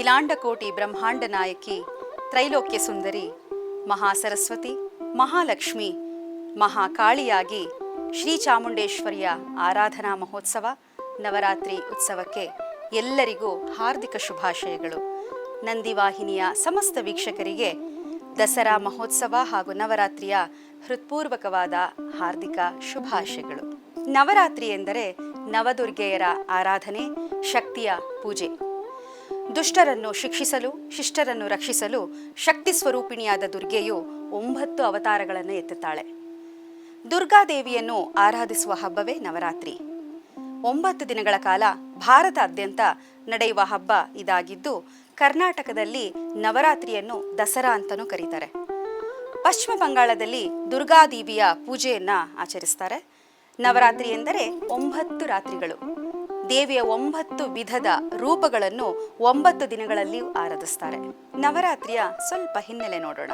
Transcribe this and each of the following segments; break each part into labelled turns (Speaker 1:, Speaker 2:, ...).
Speaker 1: ಅಖಿಲಾಂಡಕೋಟಿ ಬ್ರಹ್ಮಾಂಡ ನಾಯಕಿ, ತ್ರೈಲೋಕ್ಯ ಸುಂದರಿ, ಮಹಾಸರಸ್ವತಿ, ಮಹಾಲಕ್ಷ್ಮಿ, ಮಹಾಕಾಳಿಯಾಗಿ ಶ್ರೀ ಚಾಮುಂಡೇಶ್ವರಿಯ ಆರಾಧನಾ ಮಹೋತ್ಸವ, ನವರಾತ್ರಿ ಉತ್ಸವಕ್ಕೆ ಎಲ್ಲರಿಗೂ ಹಾರ್ದಿಕ ಶುಭಾಶಯಗಳು. ನಂದಿವಾಹಿನಿಯ ಸಮಸ್ತ ವೀಕ್ಷಕರಿಗೆ ದಸರಾ ಮಹೋತ್ಸವ ಹಾಗೂ ನವರಾತ್ರಿಯ ಹೃತ್ಪೂರ್ವಕವಾದ ಹಾರ್ದಿಕ ಶುಭಾಶಯಗಳು. ನವರಾತ್ರಿ ಎಂದರೆ ನವದುರ್ಗೆಯರ ಆರಾಧನೆ, ಶಕ್ತಿಯ ಪೂಜೆ. ದುಷ್ಟರನ್ನು ಶಿಕ್ಷಿಸಲು, ಶಿಷ್ಟರನ್ನು ರಕ್ಷಿಸಲು ಶಕ್ತಿ ಸ್ವರೂಪಿಣಿಯಾದ ದುರ್ಗೆಯು ಒಂಬತ್ತು ಅವತಾರಗಳನ್ನು ಎತ್ತುತ್ತಾಳೆ. ದುರ್ಗಾದೇವಿಯನ್ನು ಆರಾಧಿಸುವ ಹಬ್ಬವೇ ನವರಾತ್ರಿ. ಒಂಬತ್ತು ದಿನಗಳ ಕಾಲ ಭಾರತಾದ್ಯಂತ ನಡೆಯುವ ಹಬ್ಬ ಇದಾಗಿದ್ದು, ಕರ್ನಾಟಕದಲ್ಲಿ ನವರಾತ್ರಿಯನ್ನು ದಸರಾ ಅಂತಲೂ ಕರೀತಾರೆ. ಪಶ್ಚಿಮ ಬಂಗಾಳದಲ್ಲಿ ದುರ್ಗಾದೇವಿಯ ಪೂಜೆಯನ್ನ ಆಚರಿಸ್ತಾರೆ. ನವರಾತ್ರಿ ಎಂದರೆ ಒಂಬತ್ತು ರಾತ್ರಿಗಳು. ದೇವಿಯ ಒಂಬತ್ತು ವಿಧದ ರೂಪಗಳನ್ನು ಒಂಬತ್ತು ದಿನಗಳಲ್ಲಿ ಆರಾಧಿಸ್ತಾರೆ. ನವರಾತ್ರಿಯ ಸ್ವಲ್ಪ ಹಿನ್ನೆಲೆ ನೋಡೋಣ.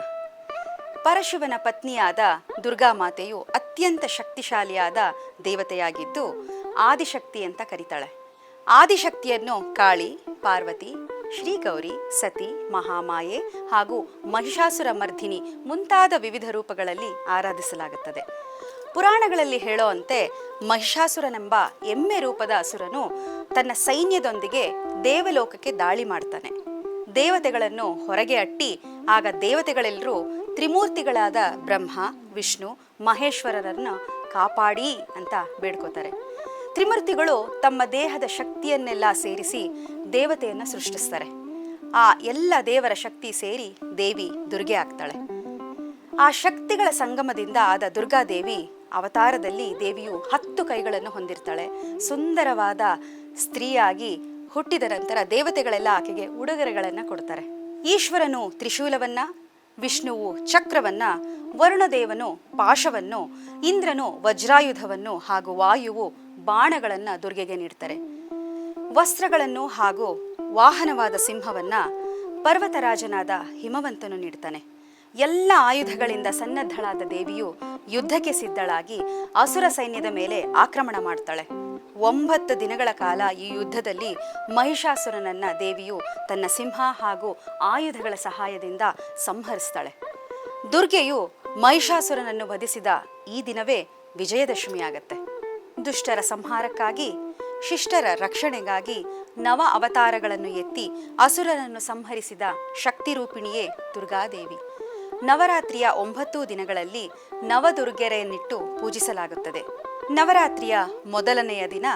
Speaker 1: ಪರಶಿವನ ಪತ್ನಿಯಾದ ದುರ್ಗಾಮಾತೆಯು ಅತ್ಯಂತ ಶಕ್ತಿಶಾಲಿಯಾದ ದೇವತೆಯಾಗಿದ್ದು ಆದಿಶಕ್ತಿ ಅಂತ ಕರೀತಾಳೆ. ಆದಿಶಕ್ತಿಯನ್ನು ಕಾಳಿ, ಪಾರ್ವತಿ, ಶ್ರೀಗೌರಿ, ಸತಿ, ಮಹಾಮಾಯೆ ಹಾಗೂ ಮಹಿಷಾಸುರ ಮರ್ಧಿನಿ ಮುಂತಾದ ವಿವಿಧ ರೂಪಗಳಲ್ಲಿ ಆರಾಧಿಸಲಾಗುತ್ತದೆ. ಪುರಾಣಗಳಲ್ಲಿ ಹೇಳೋವಂತೆ ಮಹಿಷಾಸುರನೆಂಬ ಎಮ್ಮೆ ರೂಪದ ಅಸುರನು ತನ್ನ ಸೈನ್ಯದೊಂದಿಗೆ ದೇವಲೋಕಕ್ಕೆ ದಾಳಿ ಮಾಡ್ತಾನೆ. ದೇವತೆಗಳನ್ನು ಹೊರಗೆ ಅಟ್ಟಿ, ಆಗ ದೇವತೆಗಳೆಲ್ಲರೂ ತ್ರಿಮೂರ್ತಿಗಳಾದ ಬ್ರಹ್ಮ, ವಿಷ್ಣು, ಮಹೇಶ್ವರರನ್ನು ಕಾಪಾಡಿ ಅಂತ ಬೇಡ್ಕೋತಾರೆ. ತ್ರಿಮೂರ್ತಿಗಳು ತಮ್ಮ ದೇಹದ ಶಕ್ತಿಯನ್ನೆಲ್ಲ ಸೇರಿಸಿ ದೇವತೆಯನ್ನು ಸೃಷ್ಟಿಸ್ತಾರೆ. ಆ ಎಲ್ಲ ದೇವರ ಶಕ್ತಿ ಸೇರಿ ದೇವಿ ದುರ್ಗೆ ಆಗ್ತಾಳೆ. ಆ ಶಕ್ತಿಗಳ ಸಂಗಮದಿಂದ ಆದ ದುರ್ಗಾದೇವಿ ಅವತಾರದಲ್ಲಿ ದೇವಿಯು ಹತ್ತು ಕೈಗಳನ್ನು ಹೊಂದಿರ್ತಾಳೆ. ಸುಂದರವಾದ ಸ್ತ್ರೀಯಾಗಿ ಹುಟ್ಟಿದ ನಂತರ ದೇವತೆಗಳೆಲ್ಲ ಆಕೆಗೆ ಉಡುಗೊರೆಗಳನ್ನು ಕೊಡ್ತಾರೆ. ಈಶ್ವರನು ತ್ರಿಶೂಲವನ್ನ, ವಿಷ್ಣುವು ಚಕ್ರವನ್ನ, ವರುಣದೇವನು ಪಾಶವನ್ನು, ಇಂದ್ರನು ವಜ್ರಾಯುಧವನ್ನು ಹಾಗೂ ವಾಯುವು ಬಾಣಗಳನ್ನು ದುರ್ಗೆಗೆ ನೀಡ್ತಾರೆ. ವಸ್ತ್ರಗಳನ್ನು ಹಾಗೂ ವಾಹನವಾದ ಸಿಂಹವನ್ನ ಪರ್ವತರಾಜನಾದ ಹಿಮವಂತನು ನೀಡ್ತಾನೆ. ಎಲ್ಲ ಆಯುಧಗಳಿಂದ ಸನ್ನದ್ಧಳಾದ ದೇವಿಯು ಯುದ್ಧಕ್ಕೆ ಸಿದ್ಧಳಾಗಿ ಅಸುರ ಸೈನ್ಯದ ಮೇಲೆ ಆಕ್ರಮಣ ಮಾಡ್ತಾಳೆ. ಒಂಬತ್ತು ದಿನಗಳ ಕಾಲ ಈ ಯುದ್ಧದಲ್ಲಿ ಮಹಿಷಾಸುರನನ್ನ ದೇವಿಯು ತನ್ನ ಸಿಂಹ ಹಾಗೂ ಆಯುಧಗಳ ಸಹಾಯದಿಂದ ಸಂಹರಿಸ್ತಾಳೆ. ದುರ್ಗೆಯು ಮಹಿಷಾಸುರನನ್ನು ವಧಿಸಿದ ಈ ದಿನವೇ ವಿಜಯದಶಮಿಯಾಗತ್ತೆ ದುಷ್ಟರ ಸಂಹಾರಕ್ಕಾಗಿ, ಶಿಷ್ಟರ ರಕ್ಷಣೆಗಾಗಿ ನವ ಅವತಾರಗಳನ್ನು ಎತ್ತಿ ಅಸುರನನ್ನು ಸಂಹರಿಸಿದ ಶಕ್ತಿರೂಪಿಣಿಯೇ ದುರ್ಗಾದೇವಿ. ನವರಾತ್ರಿಯ ಒಂಬತ್ತು ದಿನಗಳಲ್ಲಿ ನವದುರ್ಗೆರೆಯನ್ನಿಟ್ಟು ಪೂಜಿಸಲಾಗುತ್ತದೆ. ನವರಾತ್ರಿಯ ಮೊದಲನೆಯ ದಿನ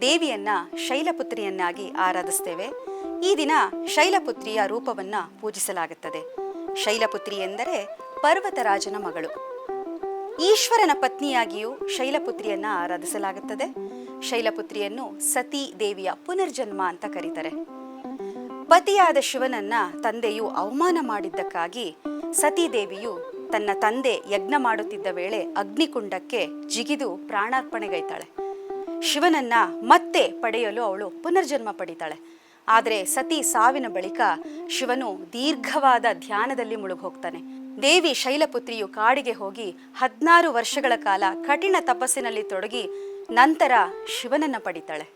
Speaker 1: ದೇವಿಯನ್ನ ಶೈಲಪುತ್ರಿಯನ್ನಾಗಿ ಆರಾಧಿಸ್ತೇವೆ. ಈ ದಿನ ಶೈಲಪುತ್ರಿಯ ರೂಪವನ್ನ ಪೂಜಿಸಲಾಗುತ್ತದೆ. ಶೈಲಪುತ್ರಿ ಎಂದರೆ ಪರ್ವತರಾಜನ ಮಗಳು. ಈಶ್ವರನ ಪತ್ನಿಯಾಗಿಯೂ ಶೈಲಪುತ್ರಿಯನ್ನ ಆರಾಧಿಸಲಾಗುತ್ತದೆ. ಶೈಲಪುತ್ರಿಯನ್ನು ಸತಿ ದೇವಿಯ ಪುನರ್ಜನ್ಮ ಅಂತ ಕರೀತಾರೆ. ಪತಿಯಾದ ಶಿವನನ್ನ ತಂದೆಯು ಅವಮಾನ ಮಾಡಿದ್ದಕ್ಕಾಗಿ ಸತೀದೇವಿಯು ತನ್ನ ತಂದೆ ಯಜ್ಞ ಮಾಡುತ್ತಿದ್ದ ವೇಳೆ ಅಗ್ನಿಕುಂಡಕ್ಕೆ ಜಿಗಿದು ಪ್ರಾಣಾರ್ಪಣೆಗೈತಾಳೆ. ಶಿವನನ್ನ ಮತ್ತೆ ಪಡೆಯಲು ಅವಳು ಪುನರ್ಜನ್ಮ ಪಡಿತಾಳೆ. ಆದರೆ ಸತಿ ಸಾವಿನ ಬಳಿಕ ಶಿವನು ದೀರ್ಘವಾದ ಧ್ಯಾನದಲ್ಲಿ ಮುಳುಗೋಗ್ತಾನೆ. ದೇವಿ ಶೈಲಪುತ್ರಿಯು ಕಾಡಿಗೆ ಹೋಗಿ ಹದಿನಾರು ವರ್ಷಗಳ ಕಾಲ ಕಠಿಣ ತಪಸ್ಸಿನಲ್ಲಿ ತೊಡಗಿ ನಂತರ ಶಿವನನ್ನ ಪಡಿತಾಳೆ.